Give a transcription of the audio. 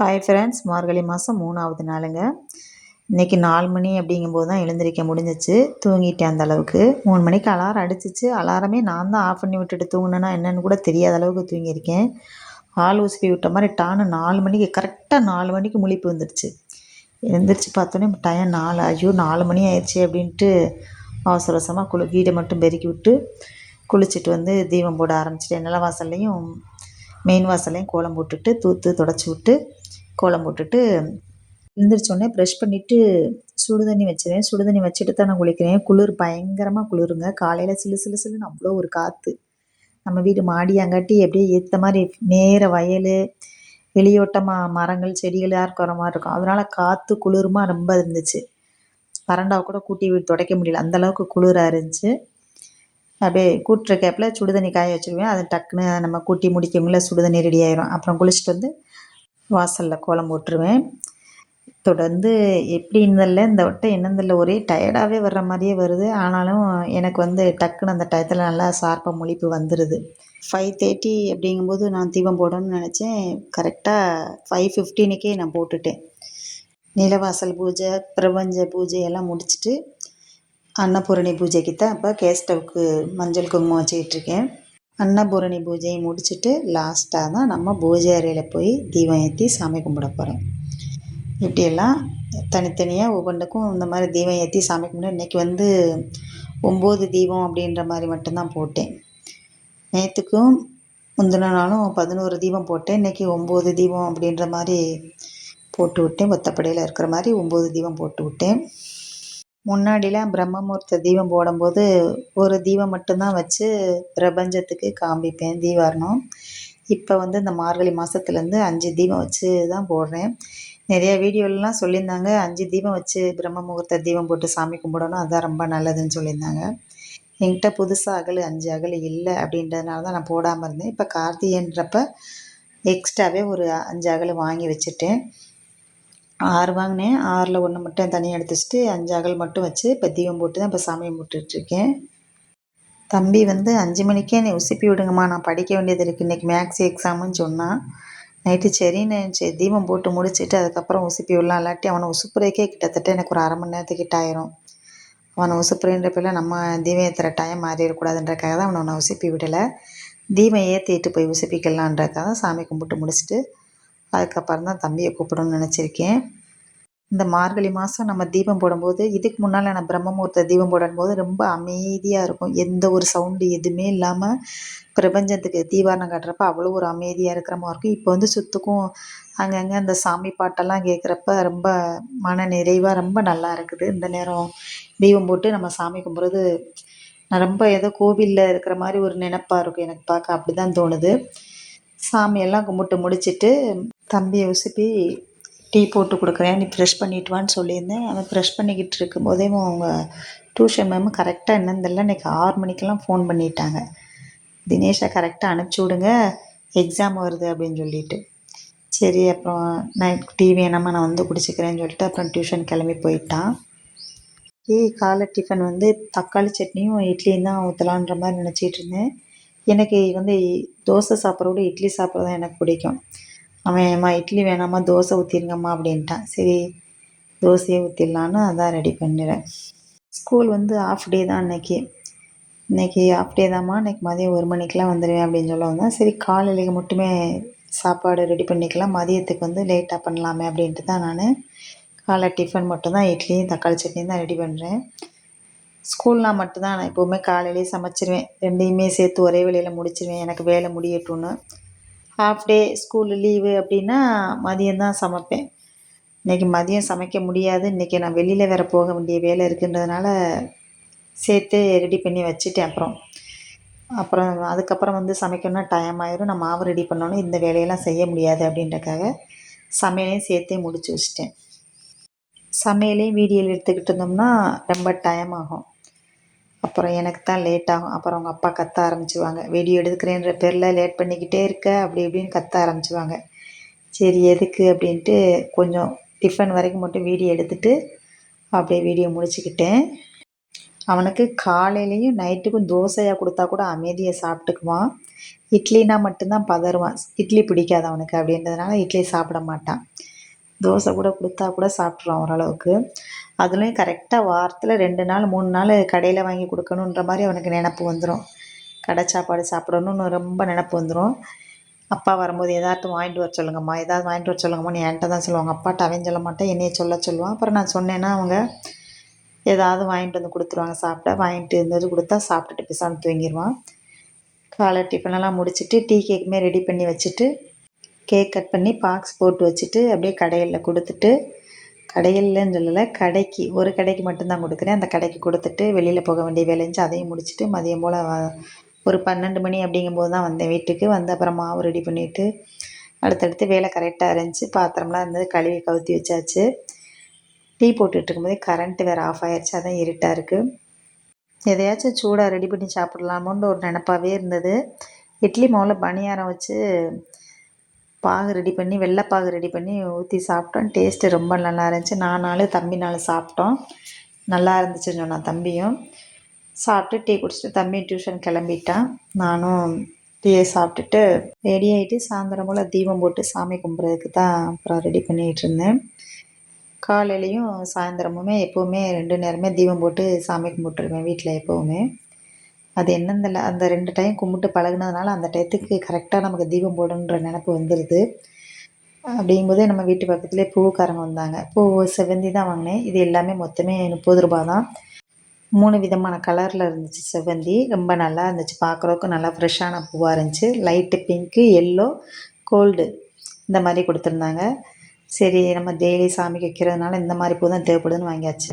Hi friends மார்கழி மாதம் மூணாவது நாளுங்க. இன்றைக்கி நாலு மணி அப்படிங்கும்போது தான் எழுந்திரிக்க முடிஞ்சிச்சு. தூங்கிட்டேன் அந்த அளவுக்கு. மூணு மணிக்கு அலாரம் அடிச்சிச்சு. அலாரமே நான் தான் ஆஃப் பண்ணி விட்டுட்டு தூங்கினேன்னா என்னென்னு கூட தெரியாத அளவுக்கு தூங்கியிருக்கேன். ஆள் உசுப்பி விட்ட மாதிரி டானு நாலு மணிக்கு கரெக்டாக நாலு மணிக்கு முழிப்பு வந்துடுச்சு எழுந்திரிச்சு பார்த்தோன்னே டைம் நாலு ஐயோ நாலு மணி ஆயிடுச்சு அப்படின்ட்டு அவசர அவசரமாக குளி வீடை மட்டும் பெருக்கி விட்டு குளிச்சுட்டு வந்து தீபம் போட ஆரம்பிச்சிட்டேன். நில வாசல்லையும் மெயின் வாசல்லையும் கோலம் போட்டுட்டு தூத்து தொடச்சி விட்டு கோலம் போட்டுட்டு எழுந்திரிச்சோடனே ப்ரெஷ் பண்ணிவிட்டு சுடு தண்ணி வச்சுருவேன் சுடுதண்ணி வச்சுட்டு தான் நான் குளிக்கிறேன். குளிர் பயங்கரமாக குளிருங்க. காலையில் சிலு சிலு சிலுன்னு அவ்வளோ ஒரு காற்று நம்ம வீடு மாடியாங்காட்டி அப்படியே ஏற்ற மாதிரி நேர வயல் வெளியோட்டமாக மரங்கள் செடிகளாக இருக்கிற மாதிரி இருக்கும். அதனால் காற்று குளிருமா ரொம்ப இருந்துச்சு. பரண்டாவை கூட கூட்டி வீடு துடைக்க முடியல. அந்தளவுக்கு குளிராக இருந்துச்சு. அப்படியே கூட்டுற கேப்பில் சுடு தண்ணி காய வச்சுருவேன். அது டக்குன்னு நம்ம கூட்டி முடிக்கவங்கள சுடுதண்ணி ரெடி ஆயிரும். அப்புறம் குளிச்சுட்டு வந்து வாசலில் கோலம் போட்டுருவேன். தொடர்ந்து எப்படி இருந்ததில்ல இந்த வட்டம் என்னதில்ல ஒரே டயர்டாகவே வர்ற மாதிரியே வருது. ஆனாலும் எனக்கு வந்து டக்குன்னு அந்த டயத்தில் நல்லா ஷார்ப்பாக முழிப்பு வந்துடுது ஃபைவ் தேர்ட்டி அப்படிங்கும்போது நான் தீபம் போடணும்னு நினச்சேன். கரெக்டாக ஃபைவ் ஃபிஃப்டீனுக்கே நான் போட்டுட்டேன். நிலவாசல் பூஜை பிரபஞ்ச பூஜை எல்லாம் முடிச்சுட்டு அன்னபூரணி பூஜைக்கு தான் இப்போ கேஸ் ஸ்டவ்க்கு மஞ்சள் குங்குமம் வச்சுக்கிட்டுருக்கேன் அன்னபூரணி பூஜையை முடிச்சுட்டு லாஸ்ட்டாக தான் நம்ம பூஜை அறையில் போய் தீபம் ஏற்றி சாமி கும்பிட போகிறோம் இப்படியெல்லாம் தனித்தனியாக ஒவ்வொன்றுக்கும் இந்த மாதிரி தீபம் ஏற்றி சாமி கும்பிட இன்றைக்கி வந்து ஒம்பது தீபம் அப்படின்ற மாதிரி மட்டும்தான் போட்டேன். நேற்றுக்கும் முந்தின நாளும் பதினோரு தீபம் போட்டேன். இன்றைக்கி ஒம்பது தீபம் அப்படின்ற மாதிரி போட்டு விட்டேன். ஒத்தப்படையில் இருக்கிற மாதிரி ஒம்பது தீபம் போட்டு விட்டேன். முன்னாடிலாம் பிரம்மமுகூர்த்த தீபம் போடும்போது ஒரு தீபம் மட்டும்தான் வச்சு பிரபஞ்சத்துக்கு காண்பிப்பேன் தீபாரணம் இப்போ வந்து இந்த மார்கழி மாதத்துலேருந்து அஞ்சு தீபம் வச்சு தான் போடுறேன். நிறைய வீடியோலலாம் சொல்லியிருந்தாங்க அஞ்சு தீபம் வச்சு பிரம்ம முகூர்த்த தீபம் போட்டு சாமி கும்பிடணும் அதுதான் ரொம்ப நல்லதுன்னு சொல்லியிருந்தாங்க. என்கிட்ட புதுசாக அகல் அஞ்சு அகல் இல்லை அப்படின்றதுனால தான் நான் போடாமல் இருந்தேன். இப்போ கார்த்திகைன்றப்ப எக்ஸ்ட்ராவே ஒரு அஞ்சு அகல் வாங்கி வச்சுட்டேன். ஆறு வாங்கினேன். ஆறில் ஒன்று மட்டும் தனியாக எடுத்து வச்சுட்டு அஞ்சு அகல் மட்டும் வச்சு இப்போ தீபம் போட்டு தான் இப்போ சாமி கும்பிட்டுட்ருக்கேன். தம்பி வந்து அஞ்சு மணிக்கே என்னை உசுப்பி விடுங்கம்மா நான் படிக்க வேண்டியது இருக்குது இன்றைக்கி மேக்ஸ் எக்ஸாமுன்னு சொன்னான் நைட்டு சரின்னு சரி தீபம் போட்டு முடிச்சுட்டு அதுக்கப்புறம் உசுப்பி விடலாம். இல்லாட்டி அவனை உசுப்புறதுக்கே கிட்டத்தட்ட எனக்கு ஒரு அரை மணி நேரத்துக்கிட்ட ஆயிரும். அவனை உசுப்புறன்ற பேரில் நம்ம தீபம் ஏற்றுற டைம் மாறிடக்கூடாதுன்றக்காக தான் அவனை உன்னை உசுப்பி விடலை. தீபம் ஏற்றிட்டு போய் உசுப்பிக்கலான்றக்காக சாமி கும்பிட்டு முடிச்சுட்டு அதுக்கப்புறம் தான் தம்பியை கூப்பிடணும்னு நினச்சிருக்கேன். இந்த மார்கழி மாதம் நம்ம தீபம் போடும்போது இதுக்கு முன்னால் நான் பிரம்மமுகூர்த்த தீபம் போடும்போது ரொம்ப அமைதியாக இருக்கும். எந்த ஒரு சவுண்டு எதுவுமே இல்லாமல் பிரபஞ்சத்துக்கு தீபாரணம் காட்டுறப்ப அவ்வளோ ஒரு அமைதியாக இருக்கிற மாதிரி இருக்கும். இப்போ வந்து சுத்துக்கும் அங்கங்கே அந்த சாமி பாட்டெல்லாம் கேட்குறப்ப ரொம்ப மன நிறைவாக ரொம்ப நல்லா இருக்குது. இந்த நேரம் தீபம் போட்டு நம்ம சாமி கும்பிட்றது நான் ரொம்ப ஏதோ கோவிலில் இருக்கிற மாதிரி ஒரு நினப்பாக இருக்கும் எனக்கு பார்க்க. அப்படி தான் தோணுது. சாமியெல்லாம் கும்பிட்டு முடிச்சுட்டு தம்பியை உசுப்பி டீ போட்டு கொடுக்குறேன். நீ ஃப்ரெஷ் பண்ணிட்டு வான்னு சொல்லியிருந்தேன். அவன் ஃப்ரெஷ் பண்ணிக்கிட்டு இருக்கும்போதே அவங்க டியூஷன் மேம் கரெக்டாக என்னன்னு தெரியல. இன்றைக்கி ஆறு மணிக்கெல்லாம் ஃபோன் பண்ணிட்டாங்க. தினேஷை கரெக்டாக அனுப்பிச்சி விடுங்க. எக்ஸாம் வருது அப்படின்னு சொல்லிட்டு. சரி அப்புறம் நைட் டீ வேணாமா? நான் வந்து குடிச்சிக்கிறேன்னு சொல்லிட்டு அப்புறம் டியூஷன் கிளம்பி போயிட்டான். ஏய் காலை டிஃபன் வந்து தக்காளி சட்னியும் இட்லியும் தான் ஊற்றலான்ற மாதிரி நினச்சிட்டு இருந்தேன். எனக்கு வந்து தோசை சாப்பிட்றத விட இட்லி சாப்பிட்றது தான் எனக்கு பிடிக்கும். அவன் அம்மா இட்லி வேணாம்மா தோசை ஊற்றிருங்கம்மா அப்படின்ட்டான். சரி தோசையே ஊற்றிடலான்னு அதான் ரெடி பண்ணிடுறேன் ஸ்கூல் வந்து ஆஃப் டே தான் அன்னைக்கு. இன்றைக்கி ஆஃப் டே தான்மா இன்றைக்கி மதியம் ஒரு மணிக்கெலாம் வந்துடுவேன் அப்படின்னு சொல்ல வந்தேன். சரி காலையிலேயே மட்டுமே சாப்பாடு ரெடி பண்ணிக்கலாம் மதியத்துக்கு வந்து லேட்டாக பண்ணலாமே அப்படின்ட்டு தான் நான். காலை டிஃபன் மட்டும்தான் இட்லியும் தக்காளி சட்னியும் தான் ரெடி பண்ணுறேன் ஸ்கூல்னால் மட்டும்தான் நான் எப்போவுமே காலையிலேயே சமைச்சிருவேன். ரெண்டையுமே சேர்த்து ஒரே வேலையில் முடிச்சிருவேன். எனக்கு வேலை முடியட்டும்னு. ஹாஃப் டே ஸ்கூலு லீவு அப்படின்னா மதியம்தான் சமைப்பேன். இன்றைக்கி மதியம் சமைக்க முடியாது. இன்றைக்கி நான் வெளியில் வேறு போக வேண்டிய வேலை இருக்குன்றதுனால சேர்த்து ரெடி பண்ணி வச்சுட்டேன் அப்புறம். அப்புறம் அதுக்கப்புறம் வந்து சமைக்கணும்னா டைம் ஆயிரும். நான் மாவு ரெடி பண்ணோன்னே இந்த வேலையெல்லாம் செய்ய முடியாது அப்படின்றக்காக சமையலையும் சேர்த்தே முடிச்சு வச்சிட்டேன். சமையலையும் வீடியோ எடுத்துக்கிட்டு இருந்தோம்னா ரொம்ப டைம் ஆகும். அப்புறம் எனக்கு தான் லேட் ஆகும். அப்புறம் அவங்க அப்பா கத்த ஆரம்பிச்சுவாங்க வீடியோ எடுக்கிறேன்ற பேரில் லேட் பண்ணிக்கிட்டே இருக்க அப்படி இப்படின்னு கத்த ஆரம்பிச்சுவாங்க சரி எதுக்கு? அப்படின்ட்டு கொஞ்சம் டிஃபன் வரைக்கும் மட்டும் வீடியோ எடுத்துகிட்டு அப்படியே வீடியோ முடிச்சுக்கிட்டேன். அவனுக்கு காலையிலையும் நைட்டுக்கும் தோசையாக கொடுத்தா கூட அமைதியை சாப்பிட்டுக்குவான். இட்லினா மட்டும்தான் பதறுவான். இட்லி பிடிக்காது அவனுக்கு அப்படின்றதுனால இட்லி சாப்பிட மாட்டான். தோசை கூட கொடுத்தா கூட சாப்பிட்ருவான் ஓரளவுக்கு. அதுலேயும் கரெக்டாக வாரத்தில் ரெண்டு நாள் மூணு நாள் கடையில் வாங்கி கொடுக்கணுன்ற மாதிரி அவனுக்கு நினப்பு வந்துடும் கடை சாப்பாடு சாப்பிடணுன்னு ரொம்ப நினப்பு வந்துடும் அப்பா வரும்போது எதாட்டும் வாங்கிட்டு வர சொல்லுங்கம்மா ஏதாவது வாங்கிட்டு வர சொல்லுங்கம்மான்னு என்கிட்ட தான் சொல்லுவாங்க. அப்பாட்ட அவன் சொல்ல மாட்டேன் என்னைய சொல்ல சொல்லுவான். அப்புறம் நான் சொன்னேன்னா அவங்க ஏதாவது வாங்கிட்டு வந்து கொடுத்துருவாங்க சாப்பிட வாங்கிட்டு இருந்தது கொடுத்தா சாப்பிட்டுட்டு பேசாமல் தூங்கிடுவான் காலை டிஃபனெல்லாம் முடிச்சுட்டு டீ கேக்குமே ரெடி பண்ணி வச்சுட்டு கேக் கட் பண்ணி பாக்ஸ் போட்டு வச்சுட்டு அப்படியே கடையில் கொடுத்துட்டு கடைகள்லன்னு சொல்லலை கடைக்கு ஒரு கடைக்கு மட்டும்தான் கொடுக்குறேன். அந்த கடைக்கு கொடுத்துட்டு வெளியில் போக வேண்டிய வேலை இருந்துச்சு. அதையும் முடிச்சுட்டு மதியம் போல் ஒரு பன்னெண்டு மணி அப்படிங்கும்போது தான் வந்தேன் வீட்டுக்கு. வந்து அப்புறம் மாவு ரெடி பண்ணிவிட்டு அடுத்தடுத்து வேலை கரெக்டாக இருந்துச்சு. பாத்திரம்லாம் இருந்தது கழுவி கவுத்தி வச்சாச்சு. டீ போட்டுட்டு இருக்கும்போது கரண்ட்டு வேறு ஆஃப் ஆயிடுச்சு அதான் இருட்டாக இருக்குது எதையாச்சும் சூடாக ரெடி பண்ணி சாப்பிட்லாமோன்ற ஒரு நினப்பாவே இருந்தது. இட்லி மாவில் பணியாரம் வச்சு பாகு ரெடி பண்ணி வெள்ளைப்பாகு ரெடி பண்ணி ஊற்றி சாப்பிட்டோம். டேஸ்ட்டு ரொம்ப நல்லா இருந்துச்சு. நான் நாலு தம்பி நாலு சாப்பிட்டோம். நல்லா இருந்துச்சுன்னு சொன்னான் தம்பியும். சாப்பிட்டு டீ குடிச்சிட்டு தம்பி டியூஷன் கிளம்பிட்டான். நானும் டீயை சாப்பிட்டுட்டு ரெடி ஆகிட்டு சாயந்தரம் போல் தீபம் போட்டு சாமி கும்பிட்றதுக்கு தான் அப்புறம் ரெடி பண்ணிகிட்டு இருந்தேன். காலையிலையும் சாயந்தரமுமே எப்போவுமே ரெண்டு நேரமே தீபம் போட்டு சாமி கும்பிட்டுருவேன் வீட்டில் எப்போவுமே. அது என்னன்னு அந்த ரெண்டு டைம் கும்பிட்டு பழகுனதுனால அந்த டயத்துக்கு கரெக்டாக நமக்கு தீபம் போடணுன்ற நினப்பு வந்துடுது அப்படிங்கும்போதே நம்ம வீட்டு பக்கத்துலேயே பூக்காரங்க வந்தாங்க. பூ செவ்வந்தி தான் வாங்கினேன். இது எல்லாமே மொத்தமே முப்பது ரூபா தான். மூணு விதமான கலரில் இருந்துச்சு செவ்வந்தி. ரொம்ப நல்லா இருந்துச்சு. பார்க்குறதுக்கு நல்லா ஃப்ரெஷ்ஷான பூவாக இருந்துச்சு. லைட்டு பிங்க்கு எல்லோ கோல்டு இந்த மாதிரி கொடுத்துருந்தாங்க. சரி நம்ம டெய்லி சாமிக்கு வைக்கிறதுனால இந்த மாதிரி பூ தான் தேவைப்படுதுன்னு வாங்கியாச்சு.